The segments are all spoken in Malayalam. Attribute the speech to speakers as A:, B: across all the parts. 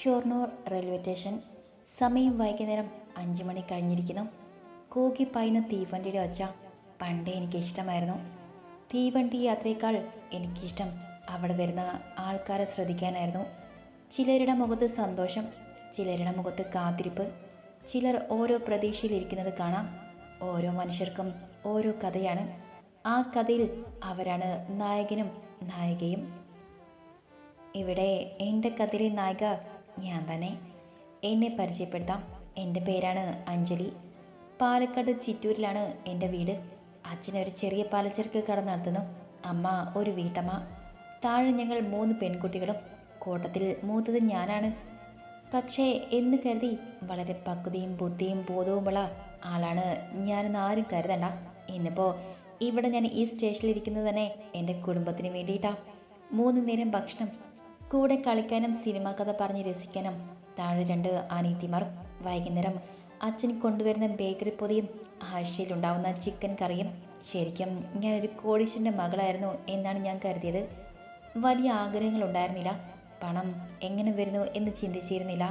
A: Shoranur railway station. സമയം വൈകുന്നേരം അഞ്ച് മണി കഴിഞ്ഞിരിക്കുന്നു. കൂകി പായുന്ന തീവണ്ടിയുടെ ഒച്ച പണ്ടേ എനിക്കിഷ്ടമായിരുന്നു തീവണ്ടി യാത്രയേക്കാൾ എനിക്കിഷ്ടം അവിടെ വരുന്ന ആൾക്കാരെ ശ്രദ്ധിക്കാനായിരുന്നു. ചിലരുടെ മുഖത്ത് സന്തോഷം ചിലരുടെ മുഖത്ത് കാത്തിരിപ്പ്. ചിലർ ഓരോ പ്രതീക്ഷയിലിരിക്കുന്നത് കാണാം. ഓരോ മനുഷ്യർക്കും ഓരോ കഥയാണ്. ആ കഥയിൽ അവരാണ് നായകനും നായികയും. ഇവിടെ എന്റെ കഥയിലെ നായിക ഞാൻ തന്നെ എന്നെ പരിചയപ്പെടുത്താം. എന്റെ പേരാണ് അഞ്ജലി. പാലക്കാട് ചിറ്റൂരിലാണ് എന്റെ വീട്. അച്ഛനൊരു ചെറിയ പാലച്ചരക്ക് കട നടത്തുന്നു. അമ്മ ഒരു വീട്ടമ്മ. താഴെ ഞങ്ങൾ മൂന്ന് പെൺകുട്ടികളും. കൂട്ടത്തിൽ മൂത്തത് ഞാനാണ്. പക്ഷേ എന്ന് കരുതി വളരെ പക്വതയും ബുദ്ധിയും ബോധവുമുള്ള ആളാണ് ഞാനെന്ന് ആരും കരുതണ്ട. ഇന്നിപ്പോൾ ഇവിടെ ഞാൻ ഈ സ്റ്റേഷനിലിരിക്കുന്നത് തന്നെ എന്റെ കുടുംബത്തിന് വേണ്ടിയിട്ടാണ് മൂന്ന് നേരം ഭക്ഷണം കൂടെ കളിക്കാനും സിനിമ കഥ പറഞ്ഞ് രസിക്കാനും താഴെ രണ്ട് അനീതിമാർ വൈകുന്നേരം അച്ഛൻ കൊണ്ടുവരുന്ന ബേക്കറി പൊതിയും ആഴ്ചയിലുണ്ടാവുന്ന ചിക്കൻ കറിയും ശരിക്കും ഞാനൊരു കോടീശ്വരന്റെ മകളായിരുന്നു എന്നാണ് ഞാൻ കരുതിയത്. വലിയ ആഗ്രഹങ്ങളുണ്ടായിരുന്നില്ല പണം എങ്ങനെ വരുന്നു എന്ന് ചിന്തിച്ചിരുന്നില്ല.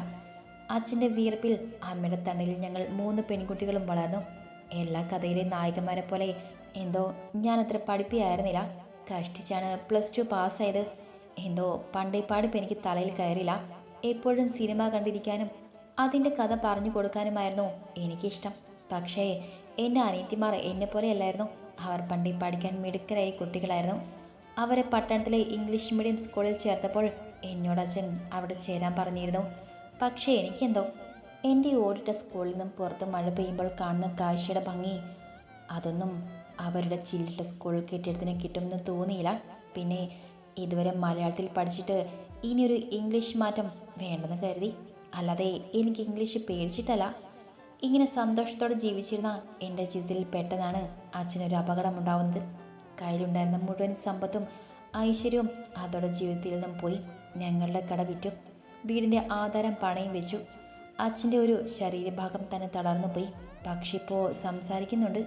A: അച്ഛന്റെ വിയർപ്പിൽ അമ്മയുടെ തണലിൽ ഞങ്ങൾ മൂന്ന് പെൺകുട്ടികളും വളർന്നു. എല്ലാ കഥയിലെ നായികന്മാരെ പോലെ എന്തോ ഞാനത്ര പഠിപ്പിയായിരുന്നില്ല. കഷ്ടിച്ചാണ് പ്ലസ് ടു പാസ്സായത്. എന്തോ പണ്ടേ പാടിപ്പ് എനിക്ക് തലയിൽ കയറില്ല. എപ്പോഴും സിനിമ കണ്ടിരിക്കാനും അതിന്റെ കഥ പറഞ്ഞു കൊടുക്കാനുമായിരുന്നു എനിക്കിഷ്ടം. പക്ഷേ എന്റെ അനിയത്തിമാർ എന്നെ പോലെയല്ലായിരുന്നു. അവർ പണ്ടേ പഠിക്കാൻ മിടുക്കരായ കുട്ടികളായിരുന്നു. അവരെ പട്ടണത്തിലെ ഇംഗ്ലീഷ് മീഡിയം സ്കൂളിൽ ചേർത്തപ്പോൾ എന്നോട് അച്ഛൻ അവിടെ ചേരാൻ പറഞ്ഞിരുന്നു. പക്ഷേ എനിക്കെന്തോ? എന്റെ ഓടിട്ട സ്കൂളിൽ നിന്നും പുറത്ത് മഴ പെയ്യുമ്പോൾ കാണുന്ന കാഴ്ചയുടെ ഭംഗി. അതൊന്നും അവരുടെ ചില്ലിട്ട സ്കൂൾ കെട്ടിടത്തിന് കിട്ടുമെന്ന് തോന്നിയില്ല. പിന്നെ ഇതുവരെ മലയാളത്തിൽ പഠിച്ചിട്ട് ഇനിയൊരു ഇംഗ്ലീഷ് മാറ്റം വേണ്ടെന്ന് കരുതി. അല്ലാതെ എനിക്ക് ഇംഗ്ലീഷ് പേടിച്ചിട്ടല്ല. ഇങ്ങനെ സന്തോഷത്തോടെ ജീവിച്ചിരുന്ന എന്റെ ജീവിതത്തിൽ പെട്ടെന്നാണ് അച്ഛനൊരു അപകടമുണ്ടാവുന്നത്. കയ്യിലുണ്ടായിരുന്ന മുഴുവൻ സമ്പത്തും ഐശ്വര്യവും അതോടെ ജീവിതത്തിൽ നിന്നും പോയി. ഞങ്ങളുടെ കട വിറ്റു. വീടിന്റെ ആധാരം പണയം വെച്ചു. അച്ഛന്റെ ഒരു ശരീരഭാഗം തന്നെ തളർന്നു പോയി. പക്ഷെ ഇപ്പോൾ സംസാരിക്കുന്നുണ്ട്.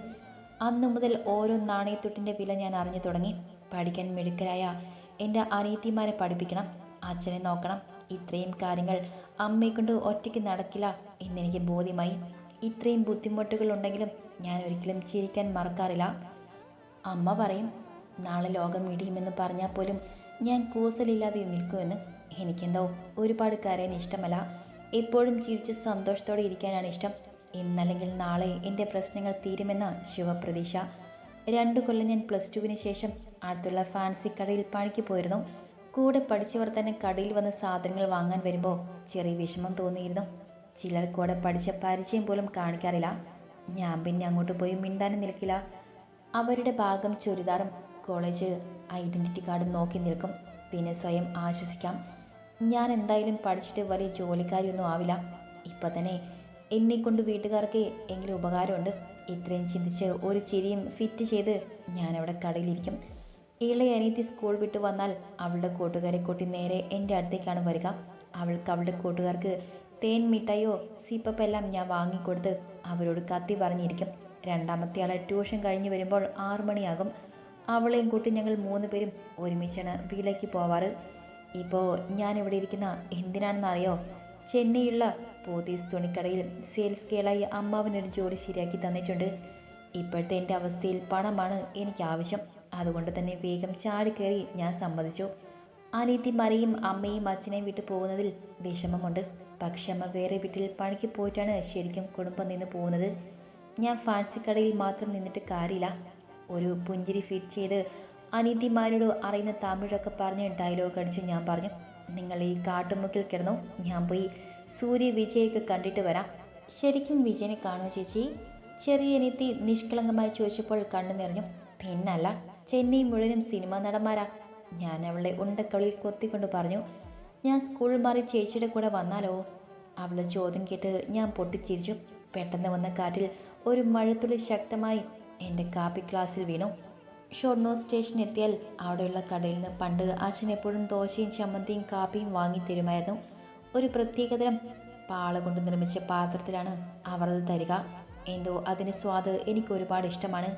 A: അന്നു മുതൽ ഓരോ നാണയത്തൊട്ടിന്റെ വില ഞാൻ അറിഞ്ഞു തുടങ്ങി. പഠിക്കാൻ മിടുക്കരായ എന്റെ അനിയത്തിമാരെ പഠിപ്പിക്കണം അച്ഛനെ നോക്കണം. ഇത്രയും കാര്യങ്ങൾ അമ്മയെ കൊണ്ട് ഒറ്റയ്ക്ക് നടക്കില്ല എന്നെനിക്ക് ബോധ്യമായി. ഇത്രയും ബുദ്ധിമുട്ടുകൾ ഉണ്ടെങ്കിലും ഞാൻ ഒരിക്കലും ചിരിക്കാൻ മറക്കാറില്ല. അമ്മ പറയും നാളെ ലോകം ഇടിയുമെന്ന് പറഞ്ഞാൽ പോലും ഞാൻ കൂസലില്ലാതെ നിൽക്കുമെന്ന് എനിക്കെന്തോ ഒരുപാട് കരയാൻ ഇഷ്ടമല്ല. എപ്പോഴും ചിരിച്ച് സന്തോഷത്തോടെ ഇരിക്കാനാണ് ഇഷ്ടം. ഇന്നല്ലെങ്കിൽ നാളെ എന്റെ പ്രശ്നങ്ങൾ തീരുമെന്ന ശുഭപ്രതീക്ഷ രണ്ടു കൊല്ലം ഞാൻ പ്ലസ് ടുവിന് ശേഷം അടുത്തുള്ള ഫാൻസി കടയിൽ പണിക്ക് പോയിരുന്നു. കൂടെ പഠിച്ചവർ തന്നെ കടയിൽ വന്ന് സാധനങ്ങൾ വാങ്ങാൻ വരുമ്പോൾ ചെറിയ വിഷമം തോന്നിയിരുന്നു. ചിലർ കൂടെ പഠിച്ച പരിചയം പോലും കാണിക്കാറില്ല. ഞാൻ പിന്നെ അങ്ങോട്ട് പോയി മിണ്ടാനും നിൽക്കില്ല. അവരുടെ ഭാഗം ചുരിദാറും കോളേജ് ഐഡന്റിറ്റി കാർഡും നോക്കി നിൽക്കും. പിന്നെ സ്വയം ആശ്വസിക്കാം. ഞാൻ എന്തായാലും പഠിച്ചിട്ട് വലിയ ജോലിക്കാരിയൊന്നും ആവില്ല. ഇപ്പം തന്നെ എന്നെ കൊണ്ട് വീട്ടുകാർക്ക് എങ്കിലും ഉപകാരമുണ്ട്? ഇത്രയും ചിന്തിച്ച് ഒരു ചിരിയും ഫിറ്റ് ചെയ്ത് ഞാനവിടെ കടയിലിരിക്കും. ഇളയ അനിയത്തി സ്കൂൾ വിട്ട് വന്നാൽ അവളുടെ കൂട്ടുകാരെ കൂട്ടി നേരെ എന്റെ അടുത്തേക്കാണ് വരിക. അവൾക്ക് അവളുടെ കൂട്ടുകാർക്ക് തേൻ മിഠായിയോ സിപ്പപ്പെല്ലാം ഞാൻ വാങ്ങിക്കൊടുത്ത് അവരോട് കത്തി പറഞ്ഞിരിക്കും. രണ്ടാമത്തെ ആളെ ട്യൂഷൻ കഴിഞ്ഞ് വരുമ്പോൾ ആറു മണിയാകും. അവളെയും കൂട്ടി ഞങ്ങൾ മൂന്ന് പേരും ഒരുമിച്ചാണ് വീട്ടിലേക്ക് പോവാറ്. ഇപ്പോൾ ഞാനിവിടെ ഇരിക്കുന്ന എന്തിനാണെന്നറിയോ? ചെന്നൈയുള്ള പോത്തീസ് തുണിക്കടയിൽ സെയിൽസ് കേളായി അമ്മാവനൊരു ജോലി ശരിയാക്കി തന്നിട്ടുണ്ട്. ഇപ്പോഴത്തെ എന്റെ അവസ്ഥയിൽ പണമാണ് എനിക്ക് ആവശ്യം. അതുകൊണ്ട് തന്നെ വേഗം ചാടിക്കയറി ഞാൻ സമ്മതിച്ചു. അനീത്തിമാരെയും അമ്മയും അച്ഛനെയും വിട്ടു പോകുന്നതിൽ വിഷമമുണ്ട്. പക്ഷെ അമ്മ വേറെ വീട്ടിൽ പണിക്ക് പോയിട്ടാണ് ശരിക്കും കുടുംബം നിന്ന് പോകുന്നത്. ഞാൻ ഫാൻസി കടയിൽ മാത്രം നിന്നിട്ട് കാര്യമില്ല. ഒരു പുഞ്ചിരി ഫിറ്റ് ചെയ്ത് അനീതിമാരോട് അറിയുന്ന തമിഴൊക്കെ പറഞ്ഞ് ഡയലോഗ് അടിച്ച് ഞാൻ പറഞ്ഞു നിങ്ങൾ ഈ കാട്ടുമുക്കിൽ കിടന്നു. ഞാൻ പോയി സൂര്യ വിജയൊക്കെ കണ്ടിട്ട് വരാം. ശരിക്കും വിജയനെ കാണുമോ ചേച്ചി? ചെറിയ അനിയത്തി നിഷ്കളങ്കമായി ചോദിച്ചപ്പോൾ കണ്ണു നിറഞ്ഞു. പിന്നല്ല ചെന്നൈ മുഴുവനും സിനിമാ നടന്മാരാ. ഞാൻ അവളെ ഉണ്ടക്കളിൽ കൊത്തിക്കൊണ്ട് പറഞ്ഞു ഞാൻ സ്കൂൾ മാറി ചേച്ചിയുടെ കൂടെ വന്നാലോ? അവളെ ചോദ്യം കേട്ട് ഞാൻ പൊട്ടിച്ചിരിച്ചു. പെട്ടെന്ന് വന്ന കാറ്റിൽ ഒരു മഴത്തുള്ളി ശക്തമായി എന്റെ കാപ്പി ക്ലാസ്സിൽ വീണു. ഷൊർണൂർ സ്റ്റേഷൻ എത്തിയാൽ അവിടെയുള്ള കടയിൽ നിന്ന് പണ്ട് അച്ഛൻ എപ്പോഴും ദോശയും ചമ്മന്തിയും കാപ്പിയും വാങ്ങി തരുമായിരുന്നു. ഒരു പ്രത്യേകതരം പാള കൊണ്ട് നിർമ്മിച്ച പാത്രത്തിലാണ് അവർ അത് തരിക. എന്തോ അതിന്റെ സ്വാദ് എനിക്ക് ഒരുപാട് ഇഷ്ടമാണ്.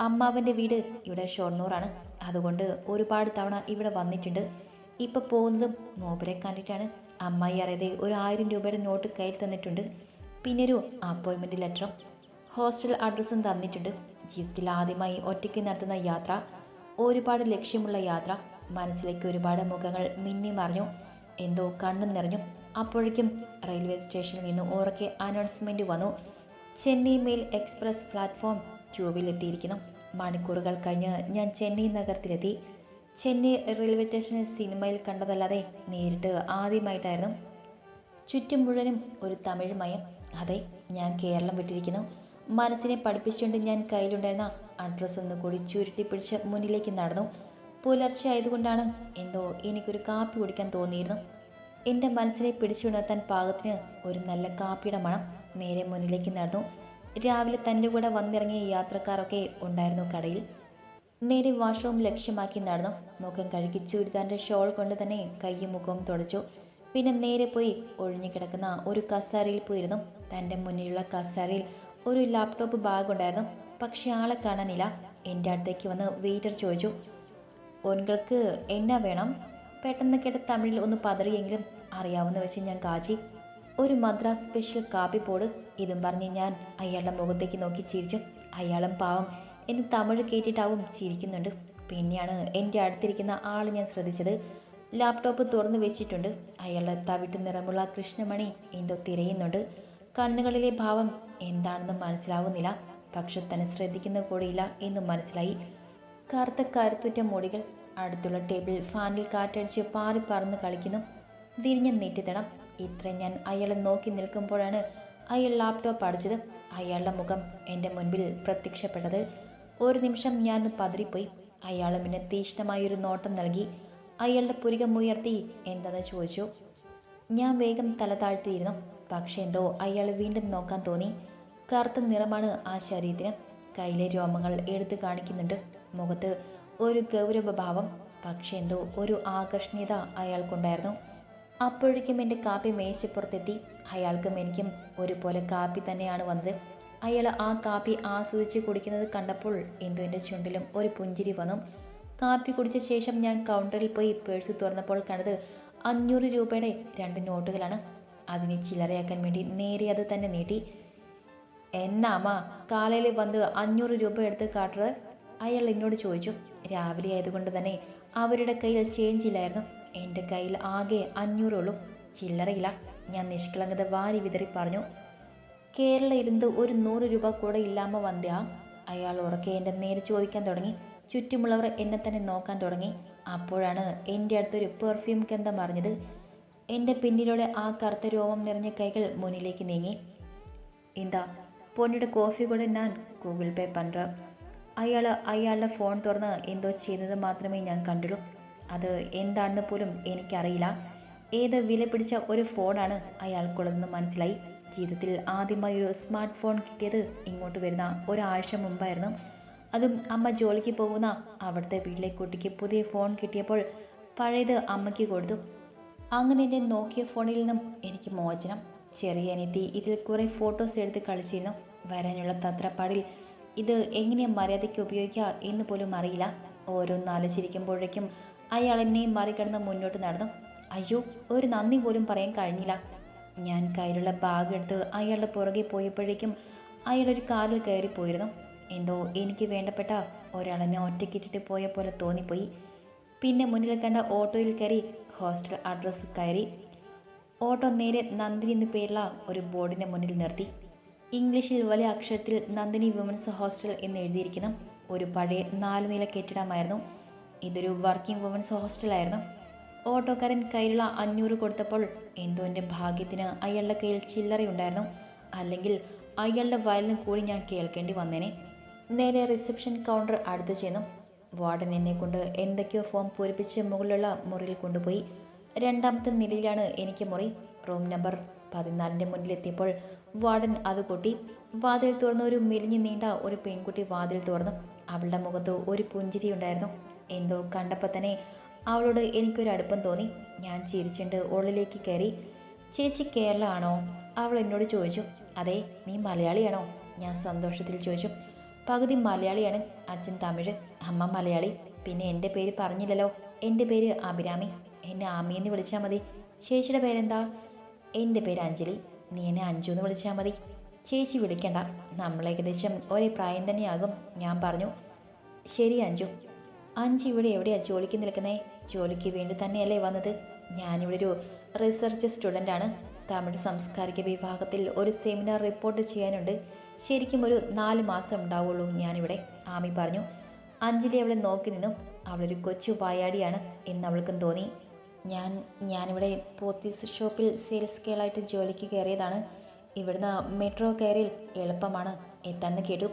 A: അമ്മാവന്റെ വീട് ഇവിടെ ഷൊർണൂറാണ്. അതുകൊണ്ട് ഒരുപാട് തവണ ഇവിടെ വന്നിട്ടുണ്ട്. ഇപ്പോൾ പോകുന്നതും മോബരെ കണ്ടിട്ടാണ്. അമ്മായി അറിയാതെ ഒരു ആയിരം രൂപയുടെ നോട്ട് കയ്യിൽ തന്നിട്ടുണ്ട്. പിന്നെ ഒരു അപ്പോയിൻമെന്റ് ലെറ്ററും ഹോസ്റ്റൽ അഡ്രസ്സും തന്നിട്ടുണ്ട്. ജീവിതത്തിൽ ആദ്യമായി ഒറ്റയ്ക്ക് നടത്തുന്ന യാത്ര ഒരുപാട് ലക്ഷ്യമുള്ള യാത്ര മനസ്സിലേക്ക് ഒരുപാട് മുഖങ്ങൾ മിന്നി മറിഞ്ഞു എന്തോ കണ്ണും നിറഞ്ഞു. അപ്പോഴേക്കും റെയിൽവേ സ്റ്റേഷനിൽ നിന്ന് ഉറക്കെ അനൗൺസ്മെന്റ് വന്നു. ചെന്നൈ മെയിൽ എക്സ്പ്രസ് പ്ലാറ്റ്ഫോം ട്യൂബിൽ എത്തിയിരിക്കുന്നു. മണിക്കൂറുകൾ കഴിഞ്ഞ് ഞാൻ ചെന്നൈ നഗരത്തിലെത്തി. ചെന്നൈ റെയിൽവേ സ്റ്റേഷനിൽ സിനിമയിൽ കണ്ടതല്ലാതെ നേരിട്ട് ആദ്യമായിട്ടായിരുന്നു. ചുറ്റും മുഴുവനും ഒരു തമിഴ് മയം. അതെ ഞാൻ കേരളം വിട്ടിരിക്കുന്നു. മനസ്സിനെ പഠിപ്പിച്ചുകൊണ്ട് ഞാൻ കയ്യിലുണ്ടായിരുന്ന അഡ്രസ്സ് ഒന്ന് കൂടി ചുരുട്ടി പിടിച്ച് മുന്നിലേക്ക് നടന്നു. പുലർച്ചെ ആയതുകൊണ്ടാണ് എന്തോ എനിക്കൊരു കാപ്പി കുടിക്കാൻ തോന്നിയിരുന്നു. എന്റെ മനസ്സിനെ പിടിച്ചുണർത്താൻ പാകത്തിന് ഒരു നല്ല കാപ്പിയുടെ മണം നേരെ മുന്നിലേക്ക് നടന്നു. രാവിലെ തന്റെ കൂടെ വന്നിറങ്ങിയ യാത്രക്കാരൊക്കെ ഉണ്ടായിരുന്നു കടയിൽ. നേരെ വാഷ്റൂം ലക്ഷ്യമാക്കി നടന്നു. മുഖം കഴുകി ചുരിദാറിന്റെ ഷോൾ കൊണ്ട് തന്നെ കയ്യും മുഖവും തുടച്ചു. പിന്നെ നേരെ പോയി ഒഴിഞ്ഞു കിടക്കുന്ന ഒരു കസാരയിൽ പോയിരുന്നു. തന്റെ മുന്നിലുള്ള കസാരയിൽ ഒരു ലാപ്ടോപ്പ് ബാഗ് ഉണ്ടായിരുന്നു. പക്ഷെ ആളെ കാണാനില്ല. എന്റെ അടുത്തേക്ക് വന്ന് വെയിറ്റർ ചോദിച്ചു ഒൻകൾക്ക് എന്നാ വേണം? പെട്ടെന്ന് കേട്ട തമിഴിൽ ഒന്ന് പതറിയെങ്കിലും അറിയാവുന്ന വെച്ച് ഞാൻ കാച്ചി. ഒരു മദ്രാസ് സ്പെഷ്യൽ കാപ്പി പോട് ഇതും പറഞ്ഞ് ഞാൻ അയാളുടെ മുഖത്തേക്ക് നോക്കി ചിരിച്ചു. അയാളും പാവം എന്നെ തമിഴ് കേട്ടിട്ടാവും ചിരിക്കുന്നുണ്ട്. പിന്നെയാണ് എന്റെ അടുത്തിരിക്കുന്ന ആൾ ഞാൻ ശ്രദ്ധിച്ചത്. ലാപ്ടോപ്പ് തുറന്നു വെച്ചിട്ടുണ്ട്. അയാളുടെ തവിട്ട് നിറമുള്ള കൃഷ്ണമണി എന്തോ തിരയുന്നുണ്ട്. കണ്ണുകളിലെ ഭാവം എന്താണെന്ന് മനസ്സിലാവുന്നില്ല. പക്ഷെ തന്നെ ശ്രദ്ധിക്കുന്ന കൂടിയില്ല എന്ന് മനസ്സിലായി. കറുത്ത കരുത്തുറ്റ മുടികൾ അടുത്തുള്ള ടേബിൾ ഫാനിൽ കാറ്റടിച്ച് പാറി പറന്ന് കളിക്കുന്നു. വിരിഞ്ഞ നീട്ടിത്തണം ഇത്ര ഞാൻ അയാളെ നോക്കി നിൽക്കുമ്പോഴാണ് അയാൾ ലാപ്ടോപ്പ് അടിച്ചത്. അയാളുടെ മുഖം എന്റെ മുൻപിൽ പ്രത്യക്ഷപ്പെട്ടത്. ഒരു നിമിഷം ഞാൻ പതറിപ്പോയി അയാളും പിന്നെ തീക്ഷ്ണമായൊരു നോട്ടം നൽകി. അയാളുടെ പുരികം ഉയർത്തി എന്തെന്ന് ചോദിച്ചു. ഞാൻ വേഗം തല താഴ്ത്തിയിരുന്നു. പക്ഷേ എന്തോ അയാൾ വീണ്ടും നോക്കാൻ തോന്നി. കറുത്ത നിറമാണ് ആ ശരീരത്തിന്. കയ്യിലെ രോമങ്ങൾ എടുത്തു കാണിക്കുന്നുണ്ട്. മുഖത്ത് ഒരു ഗൗരവഭാവം പക്ഷേ എന്തോ ഒരു ആകർഷണീയത അയാൾക്കുണ്ടായിരുന്നു. അപ്പോഴേക്കും എന്റെ കാപ്പി മേശപ്പുറത്തെത്തി. അയാൾക്കും എനിക്കും ഒരുപോലെ കാപ്പി തന്നെയാണ് വന്നത്. അയാൾ ആ കാപ്പി ആസ്വദിച്ച് കുടിക്കുന്നത് കണ്ടപ്പോൾ എന്തോ എന്റെ ചുണ്ടിലും ഒരു പുഞ്ചിരി വന്നു. കാപ്പി കുടിച്ച ശേഷം ഞാൻ കൗണ്ടറിൽ പോയി പേഴ്സ് തുറന്നപ്പോൾ കണ്ടത് അഞ്ഞൂറ് രൂപയുടെ രണ്ട് നോട്ടുകളാണ്. അതിനെ ചില്ലറയാക്കാൻ വേണ്ടി നേരെ അത് തന്നെ നീട്ടി. എന്നാമ്മ കാലയിൽ വന്ന് അഞ്ഞൂറ് രൂപ എടുത്ത് കാട്ടുന്നത് അയാൾ എന്നോട് ചോദിച്ചു രാവിലെ ആയതുകൊണ്ട് തന്നെ അവരുടെ കയ്യിൽ ചേഞ്ച് ഇല്ലായിരുന്നു. എന്റെ കയ്യിൽ ആകെ അഞ്ഞൂറുള്ളൂ ചില്ലറയില്ല. ഞാൻ നിഷ്കളങ്കത വാരി വിതറി പറഞ്ഞു കേരള ഇരുന്ന് ഒരു നൂറ് രൂപ കൂടെ ഇല്ലാമ വന്ധ്യ. അയാൾ ഉറക്കെ എന്റെ നേരെ ചോദിക്കാൻ തുടങ്ങി. ചുറ്റുമുള്ളവർ എന്നെ തന്നെ നോക്കാൻ തുടങ്ങി. അപ്പോഴാണ് എന്റെ അടുത്തൊരു പെർഫ്യൂം ഗന്ധം അറിഞ്ഞത്. എന്റെ പിന്നിലൂടെ ആ കറുത്ത രോമം നിറഞ്ഞ കൈകൾ മുന്നിലേക്ക് നീങ്ങി. ഇതാ പൊന്നിയുടെ കോഫി കൂടെ ഞാൻ ഗൂഗിൾ പേ പണ്ട അയാൾ അയാളുടെ ഫോൺ തുറന്ന് എന്തോ ചെയ്യുന്നത് മാത്രമേ ഞാൻ കണ്ടുള്ളൂ അത് എന്താണെന്ന് പോലും എനിക്കറിയില്ല. ഏത് വില പിടിച്ച ഒരു ഫോണാണ് അയാൾക്കുള്ളതെന്ന് മനസ്സിലായി. ജീവിതത്തിൽ ആദ്യമായി ഒരു സ്മാർട്ട് ഫോൺ കിട്ടിയത് ഇങ്ങോട്ട് വരുന്ന ഒരാഴ്ച മുമ്പായിരുന്നു. അതും അമ്മ ജോലിക്ക് പോകുന്ന അവിടുത്തെ വീട്ടിലെ കുട്ടിക്ക് പുതിയ ഫോൺ കിട്ടിയപ്പോൾ പഴയത് അമ്മയ്ക്ക് കൊടുത്തു. അങ്ങനെ എന്റെ നോക്കിയ ഫോണിൽ നിന്നും എനിക്ക് മോചനം. ചെറിയ അനിയത്തി ഇതിൽ കുറേ ഫോട്ടോസ് എടുത്ത് കളിച്ചിരുന്നു. വരാനുള്ള തത്രപ്പാടിൽ ഇത് എങ്ങനെ മര്യാദയ്ക്ക് ഉപയോഗിക്കുക എന്ന് പോലും അറിയില്ല. ഓരോന്ന് ആലോചിച്ചിരിക്കുമ്പോഴേക്കും അയാൾ എന്നെയും മറികടന്ന് മുന്നോട്ട് നടന്നു. അയ്യോ ഒരു നന്ദി പോലും പറയാൻ കഴിഞ്ഞില്ല. ഞാൻ കയ്യിലുള്ള ബാഗ് എടുത്ത് അയാളുടെ പുറകെ പോയപ്പോഴേക്കും അയാൾ ഒരു കാറിൽ പോയിരുന്നു. എന്തോ എനിക്ക് വേണ്ടപ്പെട്ട ഒരാളെന്നെ ഒറ്റയ്ക്കിട്ടിട്ട് പോയ പോലെ തോന്നിപ്പോയി. പിന്നെ മുന്നിൽ കണ്ട ഓട്ടോയിൽ കയറി ഹോസ്റ്റൽ അഡ്രസ്സ് കയറി. ഓട്ടോ നേരെ നന്ദിനി എന്നു പേരുള്ള ഒരു ബോർഡിന്റെ മുന്നിൽ നിർത്തി. ഇംഗ്ലീഷിൽ വലിയ അക്ഷരത്തിൽ നന്ദിനി വുമൻസ് ഹോസ്റ്റൽ എന്ന് എഴുതിയിരിക്കുന്നു ഒരു പഴയ നാല് നില കെട്ടിടമായിരുന്നു. ഇതൊരു വർക്കിംഗ് വുമൻസ് ഹോസ്റ്റലായിരുന്നു ഓട്ടോക്കാരൻ കയ്യിലുള്ള അഞ്ഞൂറ് കൊടുത്തപ്പോൾ എന്തോ എന്റെ ഭാഗ്യത്തിന് അയാളുടെ കയ്യിൽ ചില്ലറയുണ്ടായിരുന്നു അല്ലെങ്കിൽ അയാളുടെ വയലിന് കൂടി ഞാൻ കേൾക്കേണ്ടി വന്നേനെ. നേരെ റിസപ്ഷൻ കൗണ്ടർ അടുത്ത് ചെന്നു. വാർഡൻ എന്നെ കൊണ്ട് എന്തൊക്കെയോ ഫോം പൂരിപ്പിച്ച് മുകളിലുള്ള മുറിയിൽ കൊണ്ടുപോയി. രണ്ടാമത്തെ നിലയിലാണ് എനിക്ക് മുറി. റൂം നമ്പർ പതിനാലിന്റെ മുന്നിലെത്തിയപ്പോൾ വാർഡൻ അത് കൊട്ടി വാതിൽ തുറന്ന് ഒരു മെലിഞ്ഞു നീണ്ട ഒരു പെൺകുട്ടി വാതിൽ തുറന്നു. അവളുടെ മുഖത്ത് ഒരു പുഞ്ചിരി ഉണ്ടായിരുന്നു എന്തോ കണ്ടപ്പോൾ തന്നെ അവളോട് എനിക്കൊരു അടുപ്പം തോന്നി. ഞാൻ ചിരിച്ചുകൊണ്ട് ഉള്ളിലേക്ക് കയറി ചേച്ചി കേരള ആണോ അവൾ എന്നോട് ചോദിച്ചു. അതെ നീ മലയാളിയാണോ? ഞാൻ സന്തോഷത്തിൽ ചോദിച്ചു. പകുതി മലയാളിയാണ് അച്ഛൻ തമിഴ് അമ്മ മലയാളി. പിന്നെ എന്റെ പേര് പറഞ്ഞില്ലല്ലോ. എന്റെ പേര് അഭിരാമി. എന്നെ ആമി എന്ന് വിളിച്ചാൽ മതി. ചേച്ചിയുടെ പേരെന്താ? എന്റെ പേര് അഞ്ജലി. നീ എന്നെ അഞ്ചു എന്ന് വിളിച്ചാൽ മതി. ചേച്ചി വിളിക്കണ്ട. നമ്മൾ ഏകദേശം ഒരേ പ്രായം തന്നെയാകും ഞാൻ പറഞ്ഞു. ശരി അഞ്ജു. അഞ്ച് ഇവിടെ എവിടെയാണ് ജോലിക്ക് നിൽക്കുന്നേ? ജോലിക്ക് വേണ്ടി തന്നെയല്ലേ വന്നത്? ഞാനിവിടെ ഒരു റിസർച്ച് സ്റ്റുഡന്റാണ് തമിഴ് സാംസ്കാരിക വിഭാഗത്തിൽ ഒരു സെമിനാർ റിപ്പോർട്ട് ചെയ്യാനുണ്ട്. ശരിക്കും ഒരു നാല് മാസം ഉണ്ടാവുള്ളൂ ഞാനിവിടെ ആമി പറഞ്ഞു. അഞ്ജലി അവളെ നോക്കി നിന്നു. അവളൊരു കൊച്ചു പായാടിയാണ് എന്ന് അവൾക്കും തോന്നി. ഞാൻ ഞാനിവിടെ പോത്തീസ് ഷോപ്പിൽ സെയിൽസ് കേളായിട്ട് ജോലിക്ക് കയറിയതാണ്. ഇവിടുന്ന് മെട്രോ കയറിൽ എളുപ്പമാണ്. എത്താന്ന് കേട്ടു.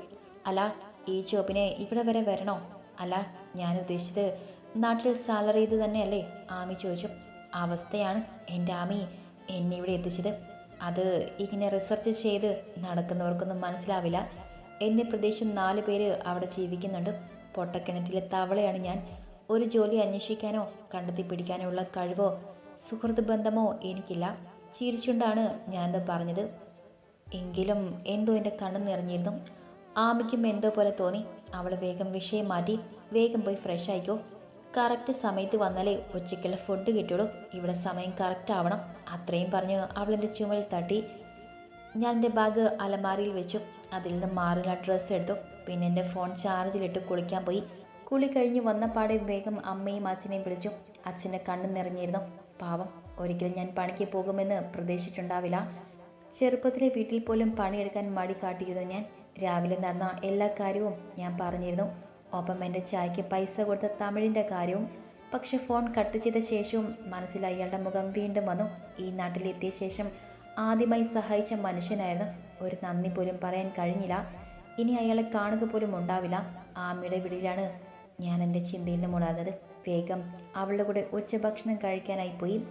A: അല്ല ഈ ജോബിന് ഇവിടെ വരെ വരണോ? അല്ല ഞാൻ ഉദ്ദേശിച്ചത് നാട്ടിൽ സാലറി ഇത് തന്നെയല്ലേ? ആമി ചോദിച്ചു. അവസ്ഥയാണ് എന്റെ ആമി എന്നെ ഇവിടെ എത്തിച്ചത്. അത് ഇങ്ങനെ റിസർച്ച് ചെയ്ത് നടക്കുന്നവർക്കൊന്നും മനസ്സിലാവില്ല. എന്നെ പ്രദേശം നാല് പേര് അവിടെ ജീവിക്കുന്നുണ്ട്. പൊട്ടക്കിണറ്റിലെ തവളയാണ് ഞാൻ. ഒരു ജോലി അന്വേഷിക്കാനോ കണ്ടെത്തി പിടിക്കാനോ ഉള്ള കഴിവോ സുഹൃത്ത് ബന്ധമോ എനിക്കില്ല. ചിരിച്ചുകൊണ്ടാണ് ഞാനത് പറഞ്ഞത്. എങ്കിലും എന്തോ എന്റെ കണ്ണു നിറഞ്ഞിരുന്നു. ആമയ്ക്കും എന്തോ പോലെ തോന്നി. അവൾ വേഗം വിഷയം മാറ്റി വേഗം പോയി ഫ്രഷ് ആയിക്കോ. കറക്റ്റ് സമയത്ത് വന്നാലേ ഉച്ചയ്ക്കുള്ള ഫുഡ് കിട്ടുള്ളൂ. ഇവിടെ സമയം കറക്റ്റ് ആവണം. അത്രയും പറഞ്ഞ് അവളെന്റെ ചുമലിൽ തട്ടി. ഞാൻ എന്റെ ബാഗ് അലമാരിയിൽ വെച്ചു. അതിൽ നിന്ന് മാറിയുള്ള ഡ്രസ്സ് എടുത്തു. പിന്നെ എന്റെ ഫോൺ ചാർജിലിട്ട് കുളിക്കാൻ പോയി. കുളി കഴിഞ്ഞ് വന്നപ്പാടെ വേഗം അമ്മയും അച്ഛനെയും വിളിച്ചു. അച്ഛന്റെ കണ്ണു നിറഞ്ഞിരുന്നു. പാവം ഒരിക്കലും ഞാൻ പണിക്ക് പോകുമെന്ന് പ്രതീക്ഷിച്ചിട്ടുണ്ടാവില്ല. ചെറുപ്പത്തിലെ വീട്ടിൽ പോലും പണിയെടുക്കാൻ മടി കാട്ടിയിരുന്നു ഞാൻ. രാവിലെ നടന്ന എല്ലാ കാര്യവും ഞാൻ പറഞ്ഞിരുന്നു. ഒപ്പം എന്റെ ചായക്ക് പൈസ കൊടുത്ത തമിഴിന്റെ കാര്യവും. പക്ഷെ ഫോൺ കട്ട് ചെയ്ത ശേഷവും മനസ്സിൽ അയാളുടെ മുഖം വീണ്ടും വന്നു. ഈ നാട്ടിലെത്തിയ ശേഷം ആദ്യമായി സഹായിച്ച മനുഷ്യനായിരുന്നു. ഒരു നന്ദി പോലും പറയാൻ കഴിഞ്ഞില്ല. ഇനി അയാളെ കാണുക പോലും ഉണ്ടാവില്ല. ആമയുടെ വിടിയിലാണ് ഞാൻ എന്റെ ചിന്തയിൽ നിന്ന് വേഗം അവളുടെ കൂടെ ഉച്ചഭക്ഷണം കഴിക്കാനായി പോയി.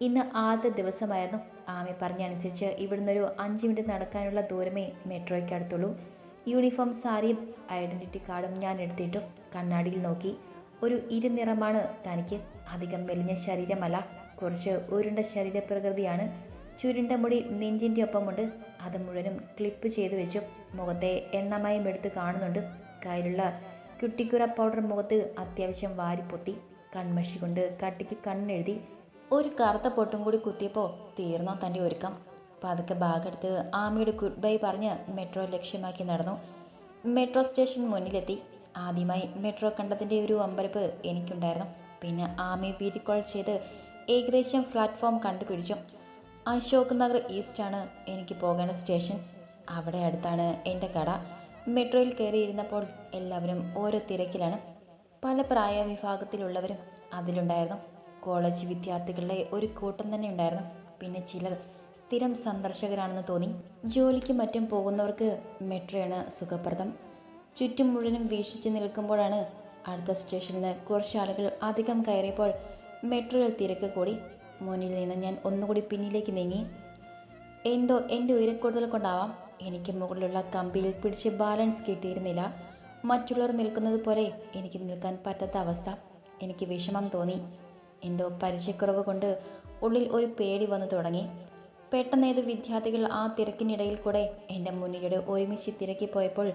A: ഇന്ന് ആദ്യ ദിവസമായിരുന്നു. ആമി പറഞ്ഞ അനുസരിച്ച് ഇവിടുന്ന് ഒരു അഞ്ച് മിനിറ്റ് നടക്കാനുള്ള ദൂരമേ മെട്രോയ്ക്ക് അടുത്തുള്ളൂ. യൂണിഫോം സാരിയും ഐഡന്റിറ്റി കാർഡും ഞാൻ എടുത്തിട്ടു കണ്ണാടിയിൽ നോക്കി. ഒരു ഇരുനിറമാണ് തനിക്ക്. അധികം മെലിഞ്ഞ ശരീരമല്ല. കുറച്ച് ഉരുണ്ട ശരീരപ്രകൃതിയാണ്. ചുരുണ്ട മുടി നെഞ്ചിന്റെ ഒപ്പമുണ്ട്. അത് മുഴുവനും ക്ലിപ്പ് ചെയ്തു വെച്ചു. മുഖത്തെ എണ്ണമയം എടുത്ത് കാണുന്നുണ്ട്. കയ്യിലുള്ള കുട്ടിക്കുര പൗഡർ മുഖത്ത് അത്യാവശ്യം വാരിപ്പൊത്തി കൺമഷി കൊണ്ട് കട്ടിക്ക് കണ്ണെഴുതി ഒരു കറുത്ത പൊട്ടും കൂടി കുത്തിയപ്പോൾ തീർന്നോ തന്റെ ഒരുക്കം. പതുക്കെ ബാഗെടുത്ത് ആമിയുടെ ഗുഡ് ബൈ പറഞ്ഞ് മെട്രോ ലക്ഷ്യമാക്കി നടന്നു. മെട്രോ സ്റ്റേഷൻ മുന്നിലെത്തി. ആദ്യമായി മെട്രോ കണ്ടതിന്റെ ഒരു അമ്പരപ്പ് എനിക്കുണ്ടായിരുന്നു. പിന്നെ ആമി വീഡിയോ കോൾ ചെയ്ത് ഏകദേശം പ്ലാറ്റ്ഫോം കണ്ടുപിടിച്ചു. അശോക് നഗർ ഈസ്റ്റാണ് എനിക്ക് പോകേണ്ട സ്റ്റേഷൻ അവിടെ അടുത്താണ് എന്റെ കട. മെട്രോയിൽ കയറിയിരുന്നപ്പോൾ എല്ലാവരും ഓരോ തിരക്കിലാണ്. പല പ്രായ വിഭാഗത്തിലുള്ളവരും അതിലുണ്ടായിരുന്നു. കോളേജ് വിദ്യാർത്ഥികളുടെ ഒരു കൂട്ടം തന്നെ ഉണ്ടായിരുന്നു. പിന്നെ ചിലർ സ്ഥിരം സന്ദർശകരാണെന്ന് തോന്നി. ജോലിക്ക് മറ്റും പോകുന്നവർക്ക് മെട്രോയാണ് സുഖപ്രദം. ചുറ്റും മുഴുവനും വീക്ഷിച്ച് നിൽക്കുമ്പോഴാണ് അടുത്ത സ്റ്റേഷനിൽ നിന്ന് കുറച്ച് ആളുകൾ അധികം കയറിയപ്പോൾ മെട്രോയിൽ തിരക്ക് കൂടി. മുന്നിൽ നിന്ന് ഞാൻ ഒന്നുകൂടി പിന്നിലേക്ക് നീങ്ങി. എന്തോ എന്റെ ഉയരക്കൂടുതൽ കൊണ്ടാവാം. എനിക്ക് മുകളിലുള്ള കമ്പിയിൽ പിടിച്ച് ബാലൻസ് കിട്ടിയിരുന്നില്ല. മറ്റുള്ളവർ നിൽക്കുന്നത് പോലെ എനിക്ക് നിൽക്കാൻ പറ്റാത്ത അവസ്ഥ. എനിക്ക് വിഷമം തോന്നി. എന്തോ പരിചയക്കുറവ് കൊണ്ട് ഉള്ളിൽ ഒരു പേടി വന്നു തുടങ്ങി. പെട്ടെന്ന് ഏത് വിദ്യാർത്ഥികൾ ആ തിരക്കിനിടയിൽ കൂടെ എന്റെ മുന്നിലൂടെ ഒരുമിച്ച് തിരക്കി പോയപ്പോൾ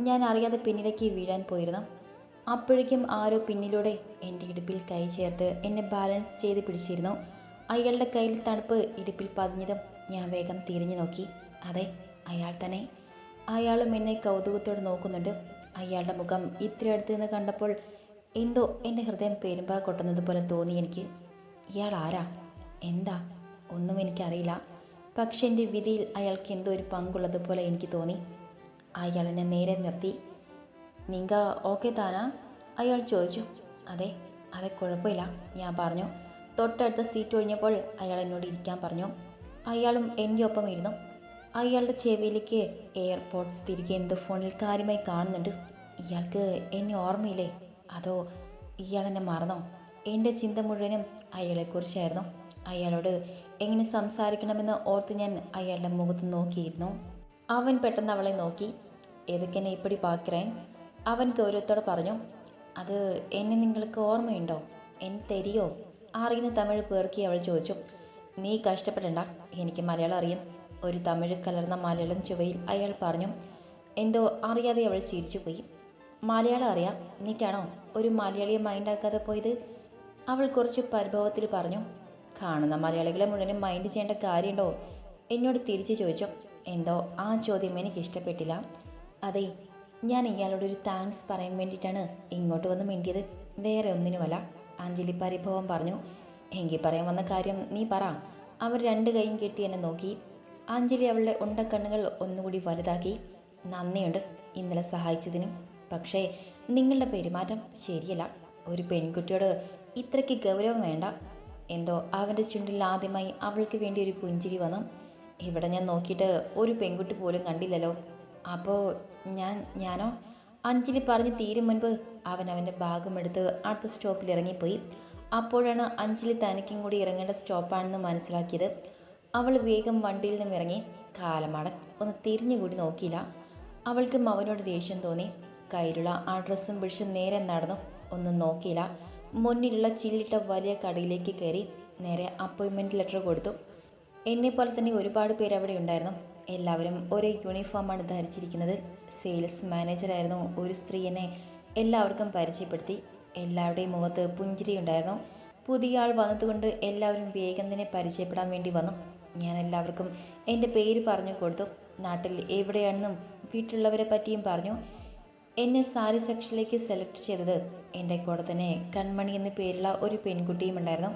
A: ഞാൻ അറിയാതെ പിന്നിലേക്ക് വീഴാൻ പോയിരുന്നു. അപ്പോഴേക്കും ആരോ പിന്നിലൂടെ എന്റെ ഇടുപ്പിൽ കൈ ചേർത്ത് എന്നെ ബാലൻസ് ചെയ്ത് പിടിച്ചിരുന്നു. അയാളുടെ കയ്യിൽ തണുപ്പ് ഇടുപ്പിൽ പതിഞ്ഞതും ഞാൻ വേഗം തിരിഞ്ഞു നോക്കി. അതെ അയാൾ തന്നെ. അയാളും എന്നെ കൗതുകത്തോടെ നോക്കുന്നുണ്ട്. അയാളുടെ മുഖം ഇത്ര അടുത്ത് നിന്ന് കണ്ടപ്പോൾ എന്തോ എന്റെ ഹൃദയം പെരുമ്പാ കൊട്ടുന്നത് പോലെ തോന്നി എനിക്ക്. ഇയാൾ ആരാ? എന്താ? ഒന്നും എനിക്കറിയില്ല. പക്ഷെ എന്റെ വിധിയിൽ അയാൾക്ക് എന്തോ ഒരു പങ്കുള്ളതുപോലെ എനിക്ക് തോന്നി. അയാൾ എന്നെ നേരെ നിർത്തി. നിങ്ക ഓക്കെ താനാ? അയാൾ ചോദിച്ചു. അതെ അതെ കുഴപ്പമില്ല ഞാൻ പറഞ്ഞു. തൊട്ടടുത്ത സീറ്റ് ഒഴിഞ്ഞപ്പോൾ അയാൾ എന്നോട് ഇരിക്കാൻ പറഞ്ഞു. അയാളും എന്റെ ഒപ്പം ഇരുന്നു. അയാളുടെ ചെവിയിലേക്ക് എയർപോർട്ട്സ് തിരികെ എന്തോ ഫോണിൽ കാര്യമായി കാണുന്നുണ്ട്. ഇയാൾക്ക് എന്നെ ഓർമ്മയില്ലേ? അതോ ഇയാൾ എന്നെ മറന്നോ? എന്റെ ചിന്ത മുഴുവനും അയാളെക്കുറിച്ചായിരുന്നു. അയാളോട് എങ്ങനെ സംസാരിക്കണമെന്ന് ഓർത്ത് ഞാൻ അയാളുടെ മുഖത്ത് നോക്കിയിരുന്നു. അവൻ പെട്ടെന്ന് അവളെ നോക്കി. എതൊക്കെന്നെ ഇപ്പടി പാക്കിറേ? അവൻ ഗൗരവത്തോടെ പറഞ്ഞു. അത് എന്നെ നിങ്ങൾക്ക് ഓർമ്മയുണ്ടോ? എന്നെ തരിയോ? അറിയുന്ന തമിഴ് പേർക്കി അവൾ ചോദിച്ചു. നീ കഷ്ടപ്പെടണ്ട. എനിക്ക് മലയാളം അറിയും. ഒരു തമിഴ് കലർന്ന മലയാളം ചുവയിൽ അയാൾ പറഞ്ഞു എന്തോ അറിയാതെ അവൾ ചിരിച്ചുപോയി. മലയാളം അറിയാം എന്നിട്ടാണോ ഒരു മലയാളിയെ മൈൻഡാക്കാതെ പോയത്? അവൾ കുറച്ച് പരിഭവത്തിൽ പറഞ്ഞു കാണുന്ന മലയാളികളെ മുഴുവനും മൈൻഡ് ചെയ്യേണ്ട കാര്യമുണ്ടോ? എന്നോട് തിരിച്ചു ചോദിച്ചു എന്തോ? ആ ചോദ്യം എനിക്ക് ഇഷ്ടപ്പെട്ടില്ല. അതെ ഞാൻ ഇയാളോട് ഒരു താങ്ക്സ് പറയാൻ വേണ്ടിയിട്ടാണ് ഇങ്ങോട്ട് വന്ന് മിണ്ടിയത്. വേറെ ഒന്നിനുമല്ല. അഞ്ജലി പരിഭവം പറഞ്ഞു എങ്കിൽ പറയാൻ വന്ന കാര്യം നീ പറ. അവർ രണ്ട് കൈയും കെട്ടി എന്നെ നോക്കി. അഞ്ജലി അവളുടെ ഉണ്ടക്കണ്ണുകൾ ഒന്നുകൂടി വലുതാക്കി നന്ദിയുണ്ട് ഇന്നലെ സഹായിച്ചതിനും. പക്ഷേ നിങ്ങളുടെ പെരുമാറ്റം ശരിയല്ല. ഒരു പെൺകുട്ടിയോട് ഇത്രയ്ക്ക് ഗൗരവം വേണ്ട. എന്തോ അവന്റെ ചുണ്ടിൽ ആദ്യമായി അവൾക്ക് വേണ്ടി ഒരു പുഞ്ചിരി വന്നു. ഇവിടെ ഞാൻ നോക്കിയിട്ട് ഒരു പെൺകുട്ടി പോലും കണ്ടില്ലല്ലോ. അപ്പോൾ ഞാൻ ഞാനോ? അഞ്ജലി പറഞ്ഞ് തീരും മുൻപ് അവൻ അവന്റെ ബാഗുമെടുത്ത് അടുത്ത സ്റ്റോപ്പിൽ ഇറങ്ങിപ്പോയി. അപ്പോഴാണ് അഞ്ജലി തനിക്കും കൂടി ഇറങ്ങേണ്ട സ്റ്റോപ്പാണെന്ന് മനസ്സിലാക്കിയത്. അവൾ വേഗം വണ്ടിയിൽ നിന്നും ഇറങ്ങി കാലമാടൻ ഒന്ന് തിരിഞ്ഞുകൂടി നോക്കിയില്ല. അവൾക്ക് മവനോട് ദേഷ്യം തോന്നി. കയ്യിലുള്ള ആ ഡ്രസ്സും പിടിച്ച് നേരെ നടന്നു ഒന്നും നോക്കിയില്ല. മുന്നിലുള്ള ചില്ലിട്ട വലിയ കടയിലേക്ക് കയറി നേരെ അപ്പോയിൻമെന്റ് ലെറ്റർ കൊടുത്തു. എന്നെപ്പോലെ തന്നെ ഒരുപാട് പേര് അവിടെ ഉണ്ടായിരുന്നു. എല്ലാവരും ഒരേ യൂണിഫോമാണ് ധരിച്ചിരിക്കുന്നത്. സെയിൽസ് മാനേജറായിരുന്നു ഒരു സ്ത്രീയെന്നെ എല്ലാവർക്കും പരിചയപ്പെടുത്തി. എല്ലാവരുടെയും മുഖത്ത് പുഞ്ചിരി ഉണ്ടായിരുന്നു. പുതിയ ആൾ വന്നതുകൊണ്ട് എല്ലാവരും വേഗം തന്നെ പരിചയപ്പെടാൻ വേണ്ടി വന്നു. ഞാൻ എല്ലാവർക്കും എന്റെ പേര് പറഞ്ഞു കൊടുത്തു. നാട്ടിൽ എവിടെയാണെന്നും വീട്ടിലുള്ളവരെ പറ്റിയും പറഞ്ഞു. എന്നെ സാരി സെക്ഷനിലേക്ക് സെലക്ട് ചെയ്തത് എന്റെ കൂടെ തന്നെ കൺമണി എന്ന പേരുള്ള ഒരു പെൺകുട്ടിയും ഉണ്ടായിരുന്നു.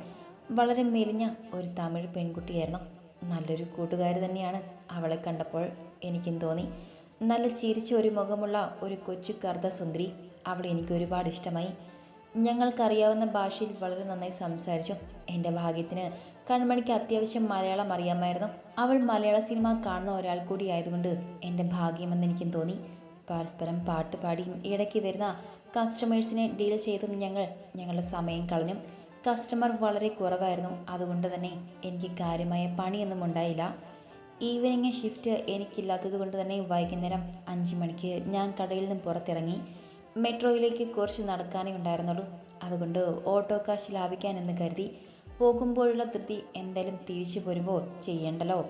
A: വളരെ മെലിഞ്ഞ ഒരു തമിഴ് പെൺകുട്ടിയായിരുന്നു. നല്ലൊരു കൂട്ടുകാരി തന്നെയാണ് അവളെ കണ്ടപ്പോൾ എനിക്കും തോന്നി. നല്ല ചിരിച്ച ഒരു മുഖമുള്ള ഒരു കൊച്ചു കറുത്ത സുന്ദരി അവളെ എനിക്ക് ഒരുപാട് ഇഷ്ടമായി. ഞങ്ങൾക്കറിയാവുന്ന ഭാഷയിൽ വളരെ നന്നായി സംസാരിച്ചു. എന്റെ ഭാഗ്യത്തിന് കൺമണിക്ക് അത്യാവശ്യം മലയാളം അറിയാമായിരുന്നു. അവൾ മലയാള സിനിമ കാണുന്ന ഒരാൾ കൂടി ആയതുകൊണ്ട് എന്റെ ഭാഗ്യമെന്ന് എനിക്കും തോന്നി. പരസ്പരം പാട്ട് പാടിയും ഇടയ്ക്ക് വരുന്ന കസ്റ്റമേഴ്സിനെ ഡീൽ ചെയ്തും ഞങ്ങൾ ഞങ്ങളുടെ സമയം കളഞ്ഞു. കസ്റ്റമർ വളരെ കുറവായിരുന്നു. അതുകൊണ്ട് തന്നെ എനിക്ക് കാര്യമായ പണിയൊന്നും ഉണ്ടായില്ല. ഈവനിങ് ഷിഫ്റ്റ് എനിക്കില്ലാത്തത് കൊണ്ട് തന്നെ വൈകുന്നേരം അഞ്ച് മണിക്ക് ഞാൻ കടയിൽ നിന്ന് പുറത്തിറങ്ങി. മെട്രോയിലേക്ക് കുറച്ച് നടക്കാനേ ഉണ്ടായിരുന്നുള്ളൂ. അതുകൊണ്ട് ഓട്ടോ കാശ് ലാഭിക്കാനെന്ന് കരുതി പോകുമ്പോഴുള്ള ധൃതി എന്തായാലും തിരിച്ചു പോരുമ്പോൾ ചെയ്യണ്ടല്ലോ?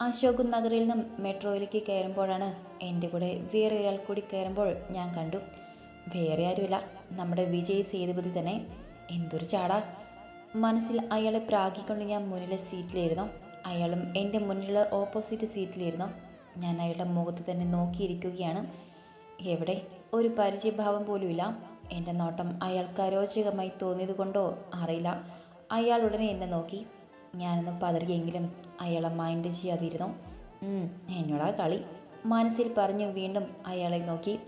A: അശോക് നഗറിൽ നിന്നും മെട്രോയിലേക്ക് കയറുമ്പോഴാണ് എന്റെ കൂടെ വേറെ ഒരാൾ കൂടി കയറുമ്പോൾ ഞാൻ കണ്ടു. വേറെ ആരുമില്ല. നമ്മുടെ വിജയ് സേതുപതി തന്നെ. എന്തൊരു ചാടാ. മനസ്സിൽ അയാളെ പ്രാഗിക്കൊണ്ട് ഞാൻ മുന്നിലെ സീറ്റിലായിരുന്നു അയാളും എന്റെ മുന്നിലുള്ള ഓപ്പോസിറ്റ് സീറ്റിലായിരുന്നു ഞാൻ അയാളുടെ മുഖത്ത് തന്നെ നോക്കിയിരിക്കുകയാണ്. എവിടെ? ഒരു പരിചയഭാവം പോലുമില്ല. എന്റെ നോട്ടം അയാൾക്ക് അരോചകമായി തോന്നിയത് കൊണ്ടോ അറിയില്ല. അയാൾ ഉടനെ എന്നെ നോക്കി. ഞാനൊന്നും പതറിയെങ്കിലും അയാളെ മൈൻഡ് ചെയ്യാതിരുന്നു. "ഉം, എന്നോടാ കളി. മനസ്സിൽ പറഞ്ഞു വീണ്ടും അയാളെ നോക്കി.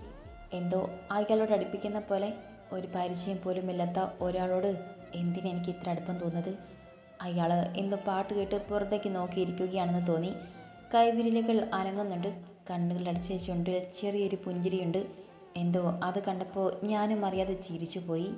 A: എന്തോ അയാളോട് അടുപ്പിക്കുന്ന പോലെ ഒരു പരിചയം പോലും ഇല്ലാത്ത ഒരാളോട് എന്തിനെനിക്ക് ഇത്ര അടുപ്പം തോന്നുന്നത്? അയാൾ എന്തോ പാട്ട് കേട്ട് പുറത്തേക്ക് നോക്കിയിരിക്കുകയാണെന്ന് തോന്നി. കൈവിരലുകൾ അനങ്ങുന്നുണ്ട്. കണ്ണുകളടച്ച ചുണ്ടിൽ ചെറിയൊരു പുഞ്ചിരിയുണ്ട്. എന്തോ അത് കണ്ടപ്പോൾ ഞാനും അറിയാതെ ചിരിച്ചുപോയി.